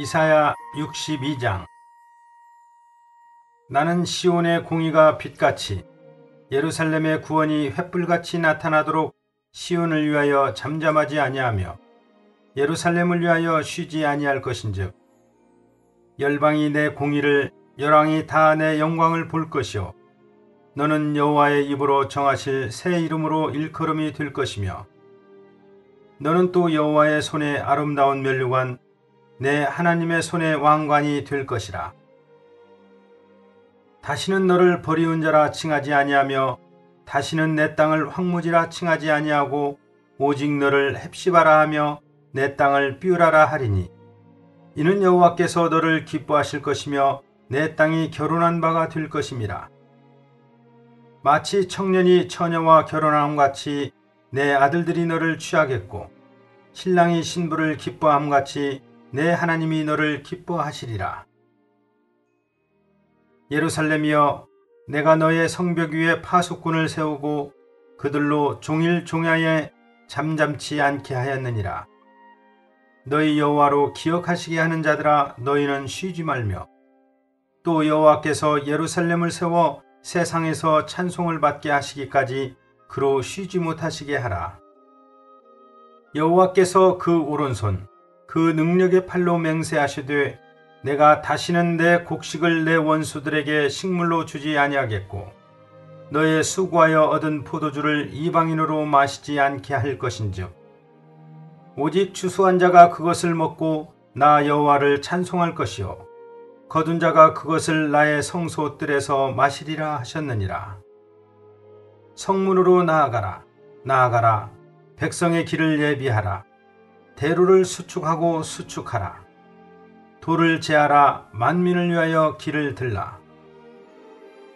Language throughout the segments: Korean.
이사야 62장. 나는 시온의 공의가 빛같이 예루살렘의 구원이 횃불같이 나타나도록 시온을 위하여 잠잠하지 아니하며 예루살렘을 위하여 쉬지 아니할 것인즉 열방이 내 공의를 열왕이 다 내 영광을 볼 것이요 너는 여호와의 입으로 정하실 새 이름으로 일컬음이 될 것이며 너는 또 여호와의 손에 아름다운 면류관 내 하나님의 손에 왕관이 될 것이라. 다시는 너를 버리운 자라 칭하지 아니하며 다시는 내 땅을 황무지라 칭하지 아니하고 오직 너를 헵시바라 하며 내 땅을 삐우라라 하리니 이는 여호와께서 너를 기뻐하실 것이며 내 땅이 결혼한 바가 될 것임이라. 마치 청년이 처녀와 결혼함 같이 내 아들들이 너를 취하겠고 신랑이 신부를 기뻐함 같이 내 하나님이 너를 기뻐하시리라. 예루살렘이여 내가 너의 성벽 위에 파수꾼을 세우고 그들로 종일 종야에 잠잠치 않게 하였느니라. 너희 여호와로 기억하시게 하는 자들아 너희는 쉬지 말며 또 여호와께서 예루살렘을 세워 세상에서 찬송을 받게 하시기까지 그로 쉬지 못하시게 하라. 여호와께서 그 오른손 그 능력의 팔로 맹세하시되 내가 다시는 내 곡식을 내 원수들에게 식물로 주지 아니하겠고 너의 수고하여 얻은 포도주를 이방인으로 마시지 않게 할 것인즉 오직 추수한 자가 그것을 먹고 나 여호와를 찬송할 것이요 거둔 자가 그것을 나의 성소뜰에서 마시리라 하셨느니라. 성문으로 나아가라. 나아가라. 백성의 길을 예비하라 대로를 수축하고 수축하라. 돌을 제하라. 만민을 위하여 길을 들라.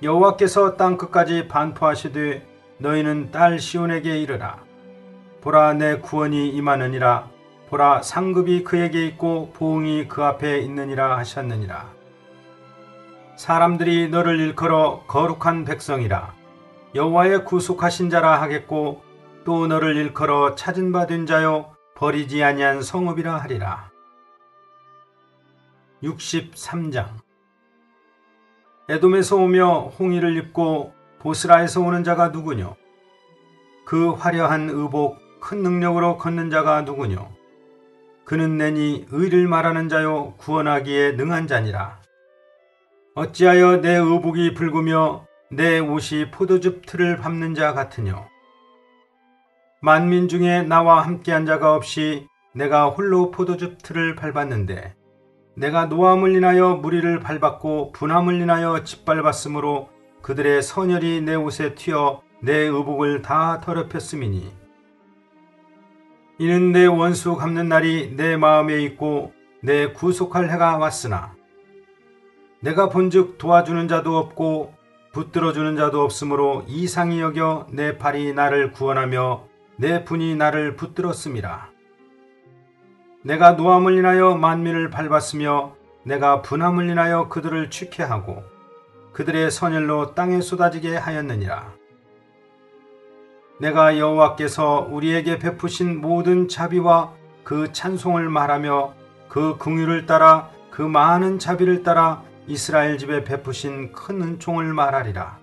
여호와께서 땅 끝까지 반포하시되 너희는 딸 시온에게 이르라. 보라 내 구원이 임하느니라. 보라 상급이 그에게 있고 보응이 그 앞에 있느니라 하셨느니라. 사람들이 너를 일컬어 거룩한 백성이라. 여호와의 구속하신 자라 하겠고 또 너를 일컬어 찾은 바 된 자요 버리지 아니한 성읍이라 하리라. 63장 에돔에서 오며 홍의를 입고 보스라에서 오는 자가 누구뇨? 그 화려한 의복 큰 능력으로 걷는 자가 누구뇨? 그는 내니 의를 말하는 자요 구원하기에 능한 자니라. 어찌하여 내 의복이 붉으며 내 옷이 포도즙 틀을 밟는 자 같으뇨? 만민 중에 나와 함께한 자가 없이 내가 홀로 포도즙 틀을 밟았는데 내가 노함을 인하여 무리를 밟았고 분함을 인하여 짓밟았으므로 그들의 선열이 내 옷에 튀어 내 의복을 다 더럽혔음이니 이는 내 원수 갚는 날이 내 마음에 있고 내 구속할 해가 왔으나 내가 본즉 도와주는 자도 없고 붙들어주는 자도 없으므로 이상히 여겨 내 팔이 나를 구원하며 내 분이 나를 붙들었음이라. 내가 노함을 인하여 만민을 밟았으며 내가 분함을 인하여 그들을 취케하고 그들의 선열로 땅에 쏟아지게 하였느니라. 내가 여호와께서 우리에게 베푸신 모든 자비와 그 찬송을 말하며 그 궁유를 따라 그 많은 자비를 따라 이스라엘 집에 베푸신 큰 은총을 말하리라.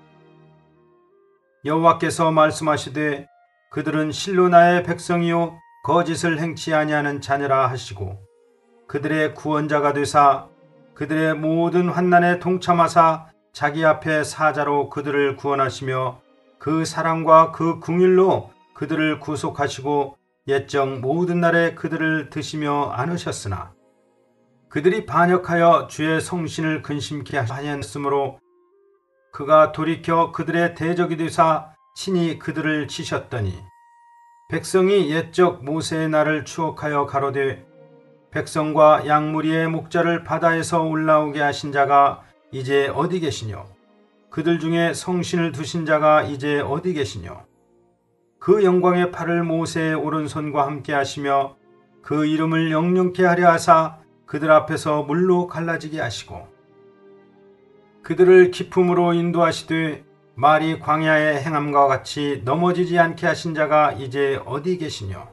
여호와께서 말씀하시되 그들은 실로 나의 백성이요 거짓을 행치 아니하는 자녀라 하시고 그들의 구원자가 되사 그들의 모든 환난에 동참하사 자기 앞에 사자로 그들을 구원하시며 그 사랑과 그 궁일로 그들을 구속하시고 옛적 모든 날에 그들을 드시며 안으셨으나 그들이 반역하여 주의 성신을 근심케 하였으므로 그가 돌이켜 그들의 대적이 되사 친히 그들을 치셨더니 백성이 옛적 모세의 날을 추억하여 가로되 백성과 양무리의 목자를 바다에서 올라오게 하신 자가 이제 어디 계시뇨? 그들 중에 성신을 두신 자가 이제 어디 계시뇨? 그 영광의 팔을 모세의 오른손과 함께 하시며 그 이름을 영영케 하려 하사 그들 앞에서 물로 갈라지게 하시고 그들을 기품으로 인도하시되 말이 광야의 행함과 같이 넘어지지 않게 하신 자가 이제 어디 계시뇨?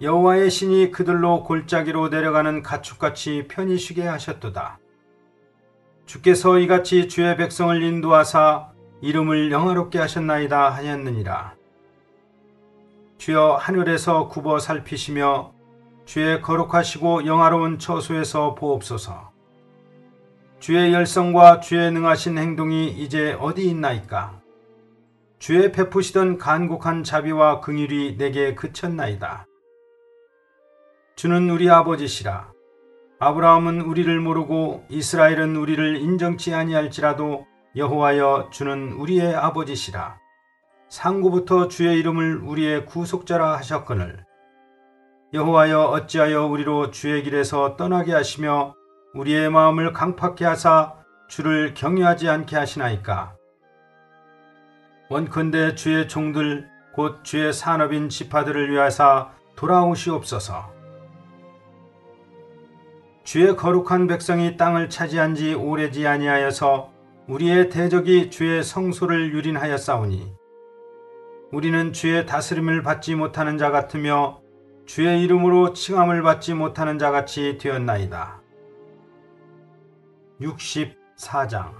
여호와의 신이 그들로 골짜기로 내려가는 가축같이 편히 쉬게 하셨도다. 주께서 이같이 주의 백성을 인도하사 이름을 영화롭게 하셨나이다 하였느니라. 주여 하늘에서 굽어 살피시며 주의 거룩하시고 영화로운 처소에서 보옵소서. 주의 열성과 주의 능하신 행동이 이제 어디 있나이까? 주의 베푸시던 간곡한 자비와 긍휼이 내게 그쳤나이다. 주는 우리 아버지시라. 아브라함은 우리를 모르고 이스라엘은 우리를 인정치 아니할지라도 여호와여 주는 우리의 아버지시라. 상구부터 주의 이름을 우리의 구속자라 하셨거늘. 여호와여 어찌하여 우리로 주의 길에서 떠나게 하시며 우리의 마음을 강팍케 하사 주를 경유하지 않게 하시나이까. 원컨대 주의 종들 곧 주의 산업인 지파들을 위하사 돌아오시옵소서. 주의 거룩한 백성이 땅을 차지한 지 오래지 아니하여서 우리의 대적이 주의 성소를 유린하였사오니 우리는 주의 다스림을 받지 못하는 자 같으며 주의 이름으로 칭함을 받지 못하는 자 같이 되었나이다. 64장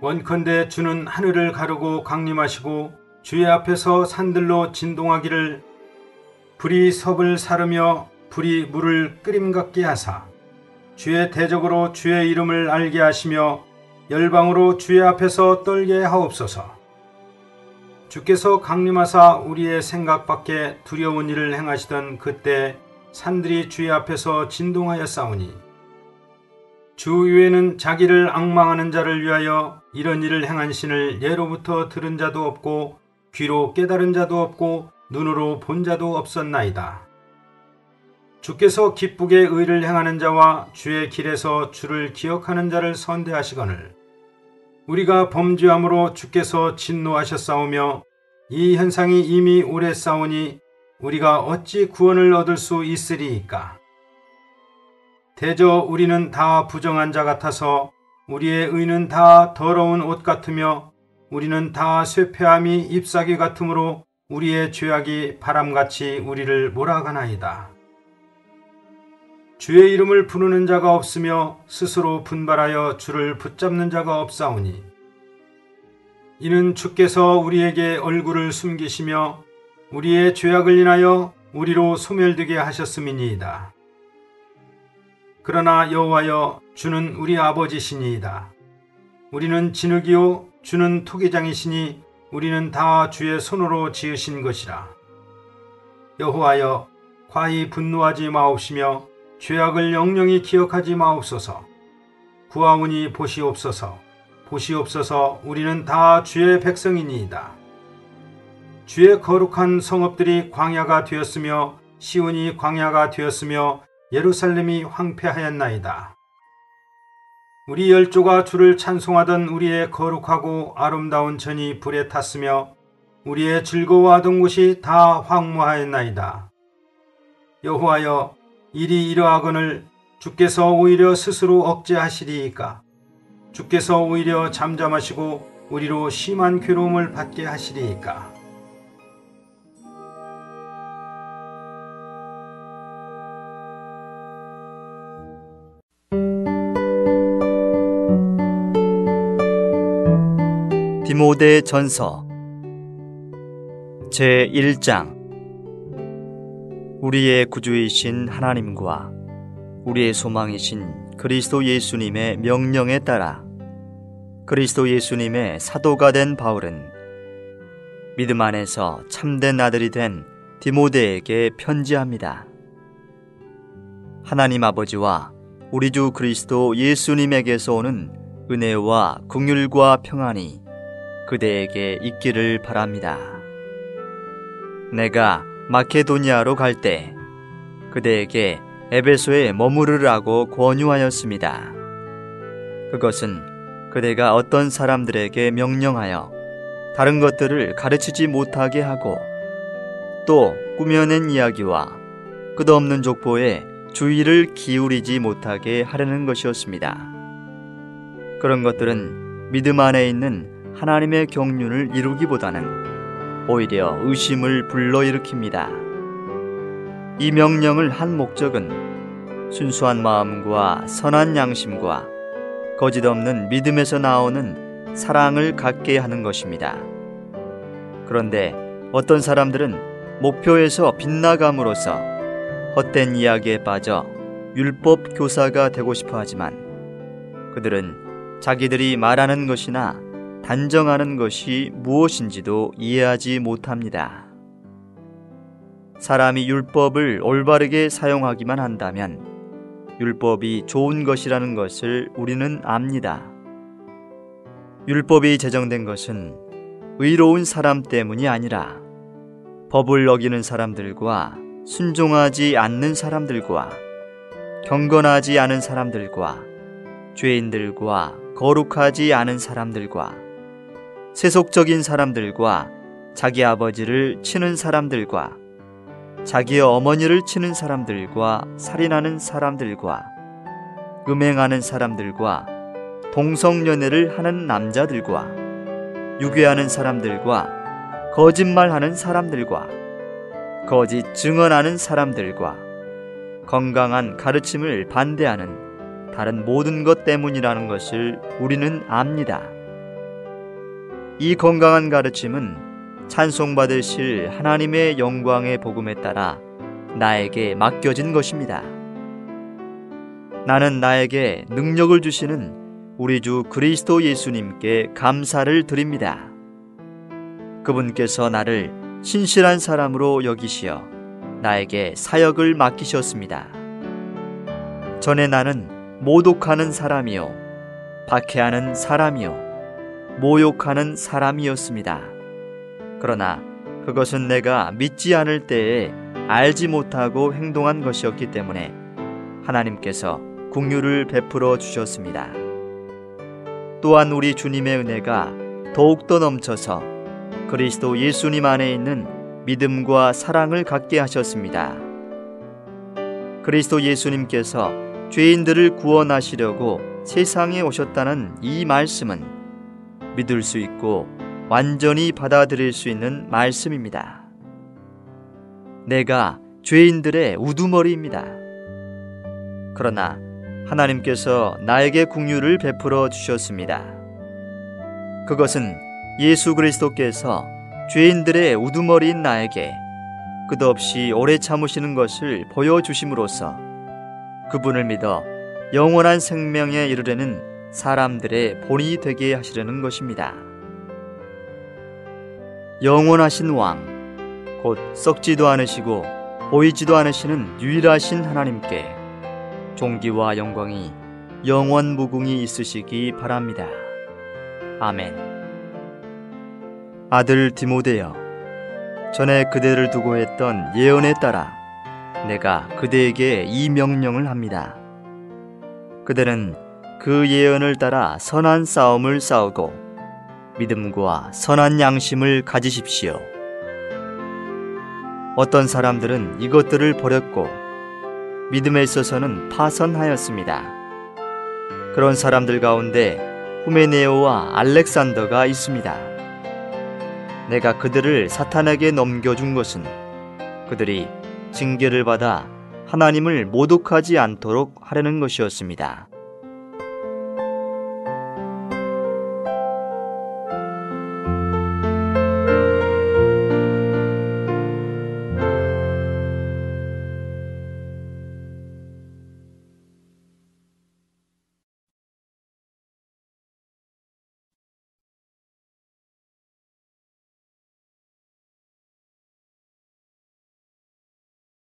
원컨대 주는 하늘을 가르고 강림하시고 주의 앞에서 산들로 진동하기를 불이 섭을 사르며 불이 물을 끓임 같게 하사 주의 대적으로 주의 이름을 알게 하시며 열방으로 주의 앞에서 떨게 하옵소서. 주께서 강림하사 우리의 생각 밖에 두려운 일을 행하시던 그때 산들이 주의 앞에서 진동하여 싸우니 주 위에는 자기를 악망하는 자를 위하여 이런 일을 행한 신을 예로부터 들은 자도 없고 귀로 깨달은 자도 없고 눈으로 본 자도 없었나이다. 주께서 기쁘게 의를 행하는 자와 주의 길에서 주를 기억하는 자를 선대하시거늘 우리가 범죄함으로 주께서 진노하셨사오며 이 현상이 이미 오래 싸우니 우리가 어찌 구원을 얻을 수 있으리이까 대저 우리는 다 부정한 자 같아서 우리의 의는 다 더러운 옷 같으며 우리는 다 쇠폐함이 잎사귀 같으므로 우리의 죄악이 바람같이 우리를 몰아가나이다. 주의 이름을 부르는 자가 없으며 스스로 분발하여 주를 붙잡는 자가 없사오니 이는 주께서 우리에게 얼굴을 숨기시며 우리의 죄악을 인하여 우리로 소멸되게 하셨음이니이다. 그러나 여호와여 주는 우리 아버지시니이다. 우리는 진흙이요 주는 토기장이시니 우리는 다 주의 손으로 지으신 것이라. 여호와여 과히 분노하지 마옵시며 죄악을 영영히 기억하지 마옵소서. 구하오니 보시옵소서. 보시옵소서. 우리는 다 주의 백성이니이다. 주의 거룩한 성읍들이 광야가 되었으며 시온이 광야가 되었으며 예루살렘이 황폐하였나이다. 우리 열조가 주를 찬송하던 우리의 거룩하고 아름다운 전이 불에 탔으며 우리의 즐거워하던 곳이 다 황무하였나이다. 여호와여 일이 이러하거늘 주께서 오히려 스스로 억제하시리이까 주께서 오히려 잠잠하시고 우리로 심한 괴로움을 받게 하시리이까 디모데 전서 제 1장 우리의 구주이신 하나님과 우리의 소망이신 그리스도 예수님의 명령에 따라 그리스도 예수님의 사도가 된 바울은 믿음 안에서 참된 아들이 된 디모데에게 편지합니다. 하나님 아버지와 우리 주 그리스도 예수님에게서 오는 은혜와 궁율과 평안이 그대에게 있기를 바랍니다. 내가 마케도니아로 갈 때 그대에게 에베소에 머무르라고 권유하였습니다. 그것은 그대가 어떤 사람들에게 명령하여 다른 것들을 가르치지 못하게 하고 또 꾸며낸 이야기와 끝없는 족보에 주의를 기울이지 못하게 하려는 것이었습니다. 그런 것들은 믿음 안에 있는 하나님의 경륜을 이루기보다는 오히려 의심을 불러일으킵니다. 이 명령을 한 목적은 순수한 마음과 선한 양심과 거짓 없는 믿음에서 나오는 사랑을 갖게 하는 것입니다. 그런데 어떤 사람들은 목표에서 빗나감으로써 헛된 이야기에 빠져 율법 교사가 되고 싶어 하지만 그들은 자기들이 말하는 것이나 단정하는 것이 무엇인지도 이해하지 못합니다. 사람이 율법을 올바르게 사용하기만 한다면 율법이 좋은 것이라는 것을 우리는 압니다. 율법이 제정된 것은 의로운 사람 때문이 아니라 법을 어기는 사람들과 순종하지 않는 사람들과 경건하지 않은 사람들과 죄인들과 거룩하지 않은 사람들과 세속적인 사람들과 자기 아버지를 치는 사람들과 자기의 어머니를 치는 사람들과 살인하는 사람들과 음행하는 사람들과 동성연애를 하는 남자들과 유괴하는 사람들과 거짓말하는 사람들과 거짓 증언하는 사람들과 건강한 가르침을 반대하는 다른 모든 것 때문이라는 것을 우리는 압니다. 이 건강한 가르침은 찬송받으실 하나님의 영광의 복음에 따라 나에게 맡겨진 것입니다. 나는 나에게 능력을 주시는 우리 주 그리스도 예수님께 감사를 드립니다. 그분께서 나를 신실한 사람으로 여기시어 나에게 사역을 맡기셨습니다. 전에 나는 모독하는 사람이요, 박해하는 사람이요, 모욕하는 사람이었습니다. 그러나 그것은 내가 믿지 않을 때에 알지 못하고 행동한 것이었기 때문에 하나님께서 국류를 베풀어 주셨습니다. 또한 우리 주님의 은혜가 더욱더 넘쳐서 그리스도 예수님 안에 있는 믿음과 사랑을 갖게 하셨습니다. 그리스도 예수님께서 죄인들을 구원하시려고 세상에 오셨다는 이 말씀은 믿을 수 있고 완전히 받아들일 수 있는 말씀입니다. 내가 죄인들의 우두머리입니다. 그러나 하나님께서 나에게 국류를 베풀어 주셨습니다. 그것은 예수 그리스도께서 죄인들의 우두머리인 나에게 끝없이 오래 참으시는 것을 보여주심으로써 그분을 믿어 영원한 생명에 이르려는 사람들의 본이 되게 하시려는 것입니다. 영원하신 왕, 곧 썩지도 않으시고 보이지도 않으시는 유일하신 하나님께 존귀와 영광이 영원 무궁히 있으시기 바랍니다. 아멘. 아들 디모데여, 전에 그대를 두고 했던 예언에 따라 내가 그대에게 이 명령을 합니다. 그대는 그 예언을 따라 선한 싸움을 싸우고 믿음과 선한 양심을 가지십시오. 어떤 사람들은 이것들을 버렸고 믿음에 있어서는 파선하였습니다. 그런 사람들 가운데 후메네오와 알렉산더가 있습니다. 내가 그들을 사탄에게 넘겨준 것은 그들이 징계를 받아 하나님을 모독하지 않도록 하려는 것이었습니다.